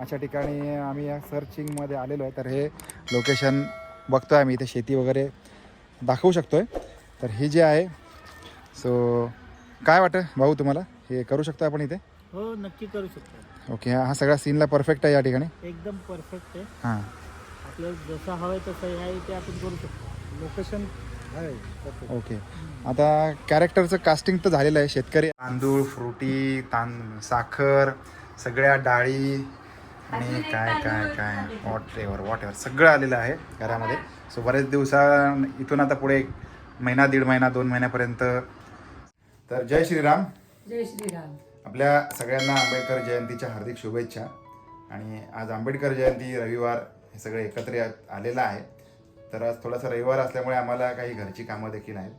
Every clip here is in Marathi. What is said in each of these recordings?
अशा ठिकाणी आम्ही या सर्चिंगमध्ये आलेलो आहे. तर हे लोकेशन बघतो आहे आम्ही. इथे शेती वगैरे दाखवू शकतो आहे तर ही जी आहे सो काय वाटतं भाऊ तुम्हाला? हे करू शकतो आपण इथे? हो नक्की करू शकतो. ओके हा सगळा सीनला परफेक्ट आहे या ठिकाणी? एकदम परफेक्ट आहे. हां. आपल्याला जसं हवं तसं आहे ते आपण करू शकतो. लोकेशन. ओके आता कॅरेक्टरचं कास्टिंग तर झालेलं आहे. शेतकरी तांदूळ फ्रुटी तां साखर सगळ्या डाळी आणि काय काय काय वॉट एव्हर वॉट एव्हर सगळं आलेलं आहे घरामध्ये. सो बरेच दिवसा इथून आता पुढे एक महिना दीड महिना दोन महिन्यापर्यंत. तर जय श्रीराम. जय श्रीराम. आपल्या सगळ्यांना आंबेडकर जयंतीच्या हार्दिक शुभेच्छा. आणि आज आंबेडकर जयंती रविवार हे सगळे एकत्र आलेलं आहे. तर आज थोडासा रविवार असल्यामुळे आम्हाला काही घरची कामं देखील आहेत.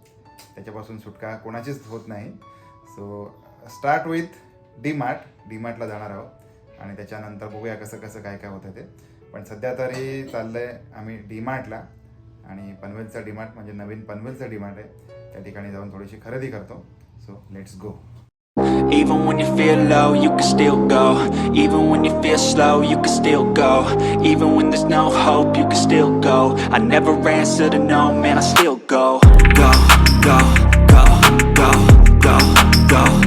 त्याच्यापासून सुटका कोणाचीच होत नाही. So start with D Mart D मार्टला जाणार आहोत. आणि त्याच्यानंतर बघूया कसं कसं काय काय होतं ते पण सध्या तरी चाललं आहे आम्ही डीमार्टला आणि पनवेलचा डीमार्ट म्हणजे नवीन पनवेलचा डीमार्ट आहे त्या ठिकाणी जाऊन थोडीशी खरेदी करतो so let's go Even when you feel low, you can still go. Even when you feel slow, you can still go. Even when there's no hope, you can still go. I never answer to no, man, I still go, go, go, go, go, go, go,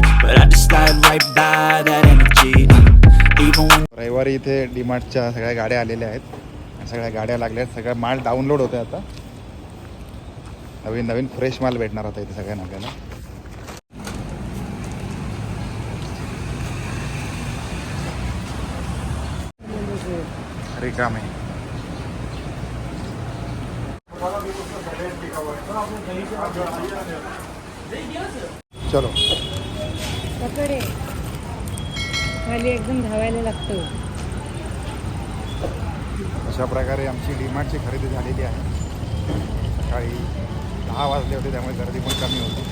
but I just slide right by that energy. Uh, even when रविवारी इथे डीमार्टच्या सगळ्या गाड्या आलेल्या आहेत. सगळ्या गाड्या लागल्या आहेत. सगळा माल डाउनलोड होतोय आता. नवीन नवीन फ्रेश माल भेटणार होता इथे सगळ्यांना आपल्याला. रिकाम आहे. चलो. पकडे खाली एकदम धावायला लागतं. अशा प्रकारे आमची डीमार्टची खरेदी झालेली आहे. सकाळी दहा वाजले होते त्यामुळे गर्दी पण कमी होती.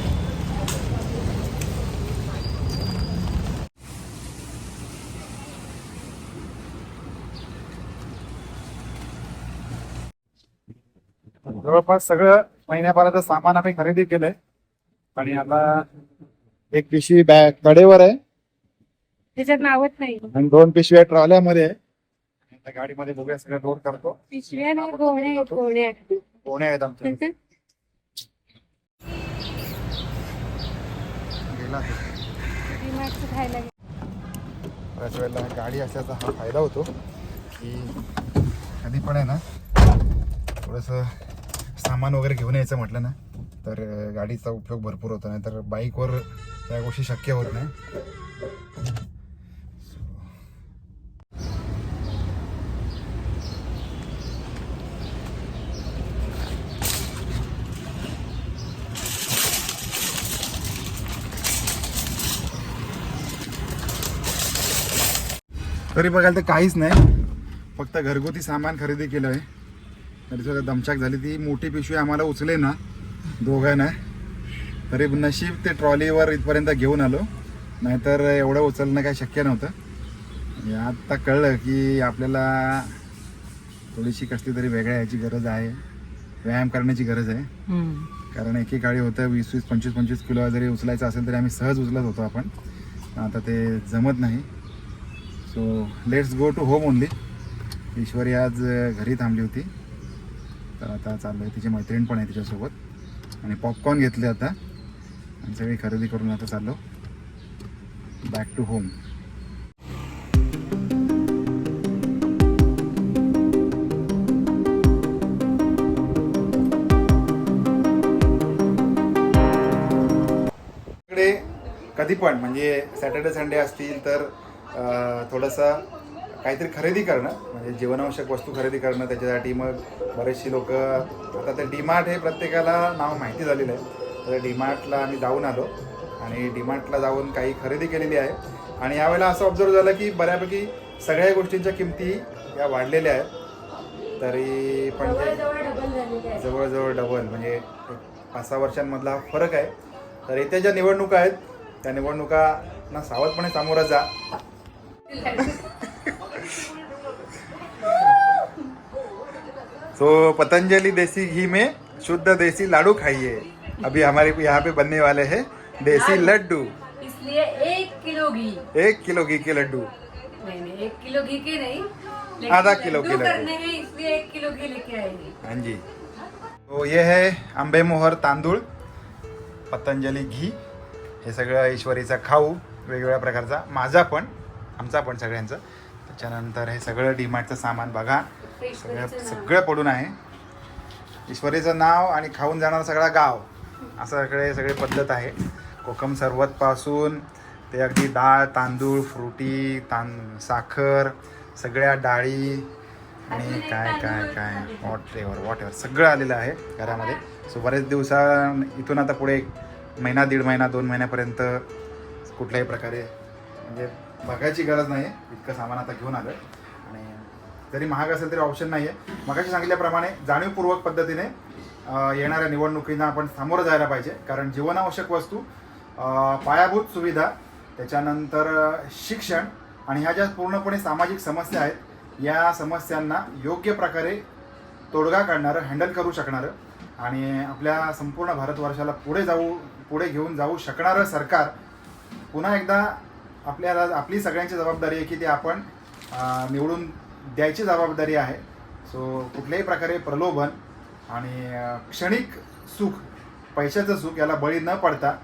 जवळपास सगळं महिन्याभराचं सामान आम्ही खरेदी केलंय. आणि आता एक पिशवी बॅग कडेवर आहे. त्याच्यात नावच नाही. आणि दोन पिशव्या ट्रॉल्यामध्ये आहे. गाडीमध्ये बघूया सगळं लोड करतो. पिशव्या नाही गोण्या आहेत गोण्या कोणे आहेत आमच्या. गेला तो. डीमार्टचं खायला गेलं. बऱ्याच वेळेला गाडी असल्याचा हा फायदा होतो. की कधी पण आहे ना थोडंसं सामान वगैरे घेऊन यायचं म्हटलं ना तर अं, गाडीचा उपयोग भरपूर होतो. नाही तर बाईकवर त्या गोष्टी शक्य होत नाही तरी बघायला तर काहीच नाही. फक्त घरगुती सामान खरेदी केलं आहे. तरी सुद्धा दमछाक झाली ती मोठी पिशवी आम्हाला उचले ना दोघांना. तरी नशीब ते ट्रॉलीवर इथपर्यंत घेऊन आलो. नाहीतर एवढं उचलणं काही शक्य नव्हतं. आत्ता कळलं की आपल्याला थोडीशी कसली तरी वेगळ्या याची गरज आहे. व्यायाम करण्याची गरज आहे. कारण एक एक गाडी होतं वीस वीस पंचवीस पंचवीस किलो जरी उचलायचं असेल तरी आम्ही सहज उचलत होतो आपण. पण आता ते जमत नाही. So let's go to home only Ishwari आज घरी थांबली होती. तर आता चाललो आहे तिची मैत्रीण पण आहे तिच्यासोबत. आणि पॉपकॉर्न घेतले आता. आणि सगळी खरेदी करून आता चाललो. बॅक टू होम इकडे कधी पण म्हणजे सॅटर्डे संडे असतील तर थोडंसं काहीतरी खरेदी करणं म्हणजे जीवनावश्यक वस्तू खरेदी करणं त्याच्यासाठी मग बरेचशी लोक आता ते डीमार्ट हे प्रत्येकाला नाव माहिती झालेलं आहे. तर डीमार्टला आम्ही जाऊन आलो. आणि डिमार्टला जाऊन काही खरेदी केलेली आहे. आणि यावेळेला असं ऑब्झर्व झालं की बऱ्यापैकी सगळ्या गोष्टींच्या किमती या वाढलेल्या आहेत. तरी पण जवळजवळ डबल म्हणजे एक पाच सहा वर्षांमधला हा फरक आहे. तर येत्या ज्या निवडणुका आहेत त्या निवडणुकांना सावधपणे सामोरं जा. तो पतंजलि देसी घी में शुद्ध देसी लाडू खाइए. अभी हमारे यहाँ पे बनने वाले हैं देसी लड्डू। इसलिए एक किलो घी। एक किलो घी के लड्डू। नहीं नहीं एक किलो घी के नहीं आधा किलो के लड्डू। इसलिए एक किलो घी लेके आएंगे। हाँ जी। तो ये है आंबेमोहर तांदूळ पतंजली घी। हे सगळं ईश्वरीचा खाऊ वेगवेगळ्या प्रकारचा माझा पण आमचा पण सगळ्यांचा. त्याच्यानंतर हे सगळं डीमार्टचं सामान बघा. सगळं सगळं पडून आहे. ईश्वरीचं नाव आणि खाऊन जाणारा सगळा गाव. असं सगळे सगळे पद्धत आहे. कोकम सरबतपासून ते अगदी डाळ तांदूळ फ्रुटी तां साखर सगळ्या डाळी आणि काय काय काय? वॉट एव्हर वॉट एव्हर सगळं आलेलं आहे घरामध्ये. सो बरेच दिवसा इथून आता पुढे एक महिना दीड महिना दोन महिन्यापर्यंत कुठल्याही प्रकारे म्हणजे बघायची गरज नाही आहे इतकं सामान आता घेऊन आलं आणि जरी महाग असेल तरी ऑप्शन नाही आहे मगाशी सांगितल्याप्रमाणे जाणीवपूर्वक पद्धतीने येणाऱ्या निवडणुकींना आपण सामोरं जायला पाहिजे. कारण जीवनावश्यक वस्तू पायाभूत सुविधा त्याच्यानंतर शिक्षण आणि ह्या ज्या पूर्णपणे सामाजिक समस्या आहेत या समस्यांना योग्य प्रकारे तोडगा काढणारं हँडल करू शकणारं आणि आपल्या संपूर्ण भारतवर्षाला पुढे जाऊ पुढे घेऊन जाऊ शकणारं सरकार पुन्हा एकदा आपल्याला आपली सगळ्यांची जबाबदारी आहे की ते आपण निवडून द्यायची जबाबदारी आहे. सो कुठल्याही प्रकारे प्रलोभन आणि क्षणिक सुख पैशाचं सुख याला बळी न पडता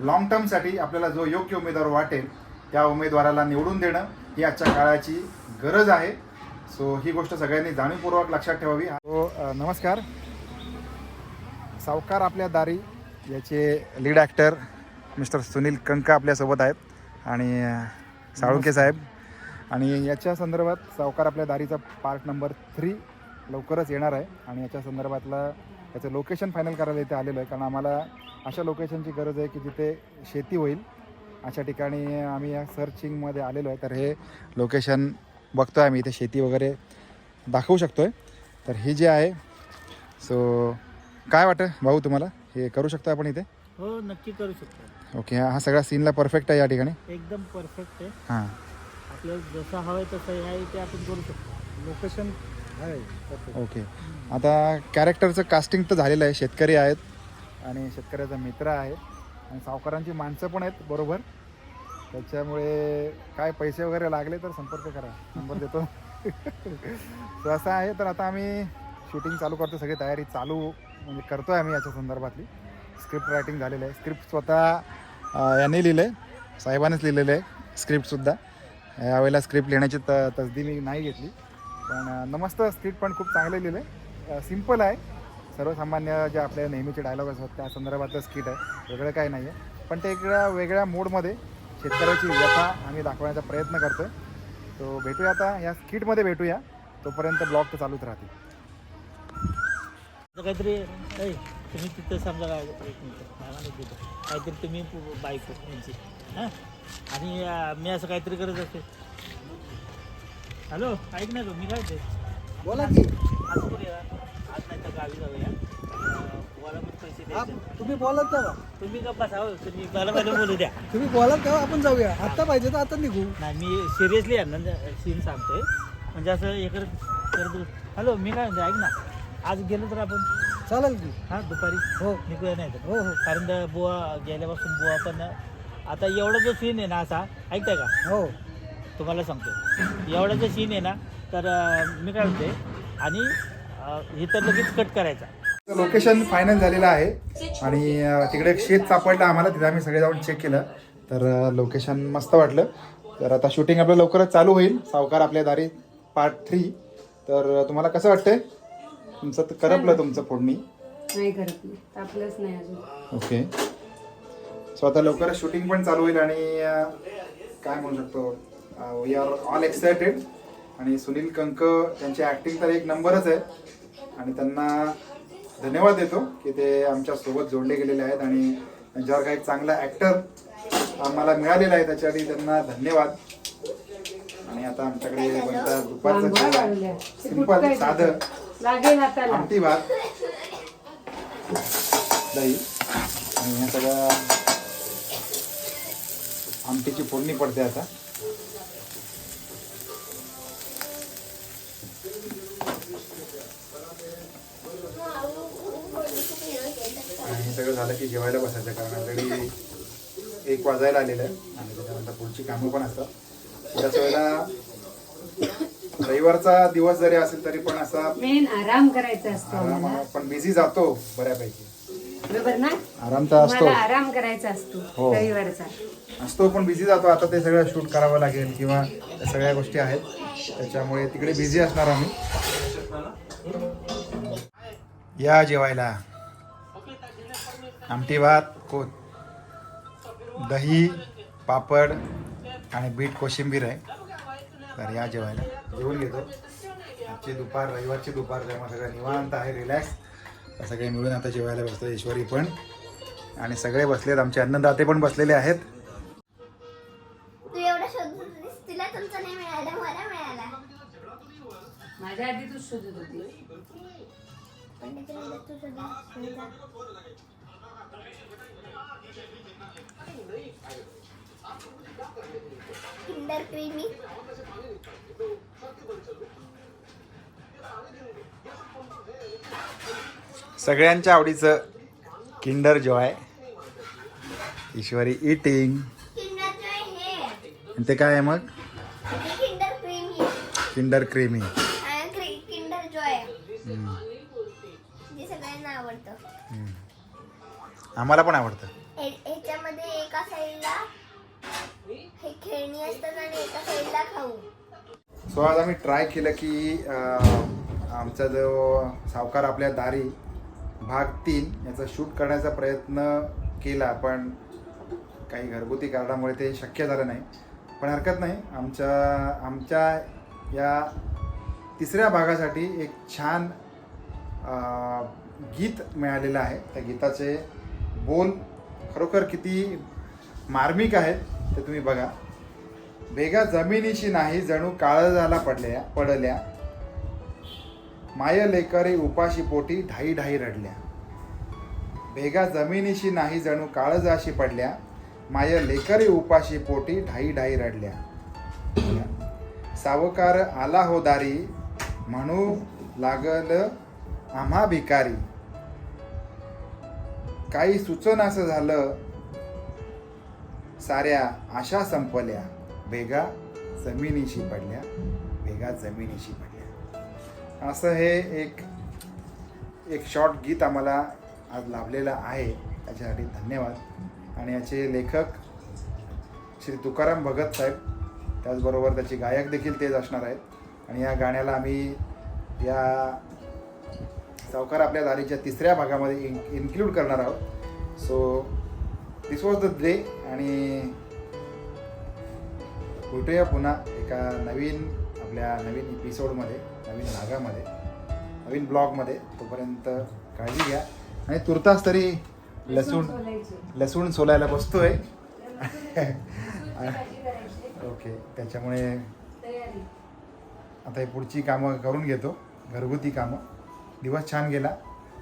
लॉंग टर्मसाठी आपल्याला जो योग्य उमेदवार वाटेल त्या उमेदवाराला निवडून देणं ही आजच्या काळाची गरज आहे. सो ही गोष्ट सगळ्यांनी जाणीवपूर्वक लक्षात ठेवावी. अ, नमस्कार. सावकार आपल्या दारी याचे lead actor mister Sunil Kanka आपल्यासोबत आहेत आणि साळुंके साहेब. आणि याच्या संदर्भात सावकार आपल्या दारीचा पार्ट नंबर थ्री लवकरच येणार आहे आणि याच्या संदर्भातला याचं लोकेशन फायनल करायला इथे आलेलो आहे. कारण आम्हाला अशा लोकेशनची गरज आहे की जिथे शेती होईल अशा ठिकाणी आम्ही या सर्चिंगमध्ये आलेलो आहे. तर हे लोकेशन बघतो आहे आम्ही. इथे शेती वगैरे दाखवू शकतो आहे तर ही जी आहे सो काय वाटतं भाऊ तुम्हाला? हे करू शकतो आपण इथे? हो नक्की करू शकतो. ओके हा सगळा सीनला परफेक्ट आहे या ठिकाणी? एकदम परफेक्ट आहे. हां. आपल्याला जसं हवं आहे तसं आहे ते आपण करू शकतो. लोकेशन. ओके. आता कॅरेक्टरचं कास्टिंग तर झालेलं आहे. शेतकरी आहेत आणि शेतकऱ्याचा मित्र आहे. आणि सावकारांची माणसं पण आहेत बरोबर. त्याच्यामुळे काय पैसे वगैरे लागले तर संपर्क करा. नंबर देतो. तर असं आहे. तर आता आम्ही शूटिंग चालू करतो. सगळी तयारी चालू म्हणजे करतो आहे आम्ही याच्या संदर्भातली. स्क्रिप्ट रायटिंग झालेलं आहे. स्क्रिप्ट स्वतः याने यांनी लिहिलं आहे साहेबानेच लिहिलेलं आहे. स्क्रिप्टसुद्धा यावेळेला स्क्रिप्ट लिहिण्याची त तसदी मी नाही घेतली. पण नमस्ते नमस्त स्क्रिप्ट पण खूप चांगलं लिहिलं. आहे सिंपल आहे. सर्वसामान्य जे आपल्या नेहमीचे डायलॉग असतात त्या संदर्भातलं स्किट आहे. वेगळं काही नाही आहे पण ते एका वेगळ्या मोडमध्ये शेतकऱ्याची व्यथा आम्ही दाखवण्याचा प्रयत्न करतो आहे तो भेटूया आता. या स्किटमध्ये भेटूया. तोपर्यंत ब्लॉग तर चालूच राहतील. काहीतरी ऐ तुम्ही तिथं समजा काय एक मिनिट. काहीतरी तुम्ही बाईक बायको यांची. हां? आणि मी असं काहीतरी करत असते हॅलो ऐक ना गं, मी काय ते? बोला की. असं करूया आज नाही तर गावी जाऊया. तुम्हाला पण पैसे हा, द्यायचे तुम्ही बोलात तेव्हा तुम्ही का बसावं तुम्ही मला पहिलं बोलू द्या. तुम्ही बोलात तेव्हा आपण जाऊया. आता पाहिजे तर आता निघू. नाही मी सिरियसली यांना सीन सांगतोय. म्हणजे असं हे करत करत हॅलो मी काय म्हणतो ऐक ना. आज गेलो तर आपण चालेल की. हां दुपारी. हो. निघूया नाही तर. हो हो. कारण बुवा गेल्यापासून बुवा पण आता एवढा जो सीन आहे ना असा ऐकताय का? हो. तुम्हाला सांगतो. एवढा जो सीन आहे ना तर मी काय म्हणते आणि हे तर लगेच कट करायचा. लोकेशन फायनल झालेलं आहे. आणि तिकडे एक शेत सापडलं आम्हाला तिथे आम्ही सगळे जाऊन चेक केलं. तर लोकेशन मस्त वाटलं. तर आता शूटिंग आपलं लवकरच चालू होईल. सावकार आपल्या दारी पार्ट थ्री तर तुम्हाला कसं वाटतंय? तुमचं तर करपलं तुमचं फोडणी. नाही करत नाही तापलंच नाही अजून. ओके सो आता लवकरच शूटिंग पण चालू होईल आणि अं, काय म्हणू शकतो? वी आर ऑल एक्सायटेड आणि सुनील कंक त्यांची ॲक्टिंग तर एक नंबरच आहे. आणि त्यांना धन्यवाद देतो की ते आमच्यासोबत जोडले गेलेले आहेत. आणि त्यांच्यावर काही चांगला ऍक्टर आम्हाला मिळालेला आहे त्याच्यासाठी त्यांना धन्यवाद. आणि आता आमच्याकडे बनतात दुपारचं जेवण. सिंपल. साधं. आमटी भात. दही. आणि सगळ्या आमटीची फोडणी पडते आता. झालं की जेवायला बसायचं कारण ऑलरेडी एक वाजायला आलेलं आहे. आणि त्याच्यानंतर पुढची कामं पण असतात. थोड्याच वेळेला रविवारचा दिवस जरी असेल तरी पण असा मेन आराम करायचा असतो आराम आम्हाला. बिझी जातो बऱ्यापैकी. बरोबर ना? आराम तर असतो. मला आराम करायचा असतो हो. रविवारचा. असतो पण बिझी जातो. आता ते सगळं शूट करावं लागेल किंवा त्या सगळ्या गोष्टी आहेत. त्याच्यामुळे तिकडे बिझी असणार आम्ही. या जेवायला. आमटी भात को दही पापड आणि बीट कोशिंबीर आहे. तर या जेवायला जेवून घेतो. आजची दुपार रविवारची दुपार त्यामुळे सगळं निवांत आहे रिलॅक्स सगळे मिळून आता जेवायला बसतो ईश्वरी पण. आणि सगळे बसलेत आमचे अन्नदाते पण बसलेले आहेत. तू एवढं शोधत होतीस तुला तुमचं नाही मिळालं मला मिळाला. माझ्या आधी तू शोधत होती. किंडर क्रीमी सगळ्यांच्या आवडीचं किंडर जॉय ईश्वरी इटिंग ते काय आहे मग? Kinder creamy Kinder creamy Kinder Joy जे सगळ्यांना आवडतं. आम्हाला पण आवडतं. ह्याच्यामध्ये एका साईडला हे खेळणी असतात आणि एका साईडला खाऊ. सो आज आम्ही ट्राय केलं की आमचा जो सावकार आपल्या दारी भाग तीन याचा शूट करण्याचा प्रयत्न केला पण काही घरगुती कारणामुळे ते शक्य झालं नाही. पण हरकत नाही आमच्या आमच्या या तिसऱ्या भागासाठी एक छान गीत मिळालेलं आहे. त्या गीताचे बोल खरोखर किती मार्मिक आहेत ते तुम्ही बघा. भेगा जमिनीशी नाही जणू काळजाला पडल्या पडल्या. माय लेकरे उपाशी पोटी ढाई ढाई रडल्या. भेगा जमिनीशी नाही जणू काळजाशी पडल्या. माय लेकरे उपाशी पोटी ढाई ढाई रडल्या. सावकार आला हो दारी म्हणू लागल आम्हा भिकारी. काही सुचनासं झालं साऱ्या आशा संपल्या. भेगा जमिनीशी पडल्या. भेगा जमिनीशी पडल्या. असं हे एक एक शॉर्ट गीत आम्हाला आज लाभलेलं आहे. त्याच्यासाठी धन्यवाद. आणि याचे लेखक श्री तुकाराम भगत साहेब त्याचबरोबर त्याचे गायक देखील तेच असणार आहेत. आणि या गाण्याला आम्ही या सावकार आपल्या दारीच्या तिसऱ्या भागामध्ये इन इन्क्लूड करणार आहोत. So this was the day आणि भेटूया पुन्हा एका नवीन आपल्या नवीन एपिसोडमध्ये नवीन भागामध्ये नवीन ब्लॉगमध्ये तोपर्यंत काळजी घ्या. आणि तुर्तास तरी लसूण लसूण सोलायला बसतोय. ओके त्याच्यामुळे आता ही पुढची कामं करून घेतो. घरगुती कामं. दिवस छान गेला.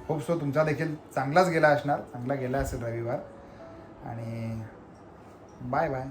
होप सो तुमचा देखील चांगलाच गेला असणार. चांगला गेला असेल रविवार. आणि बाय बाय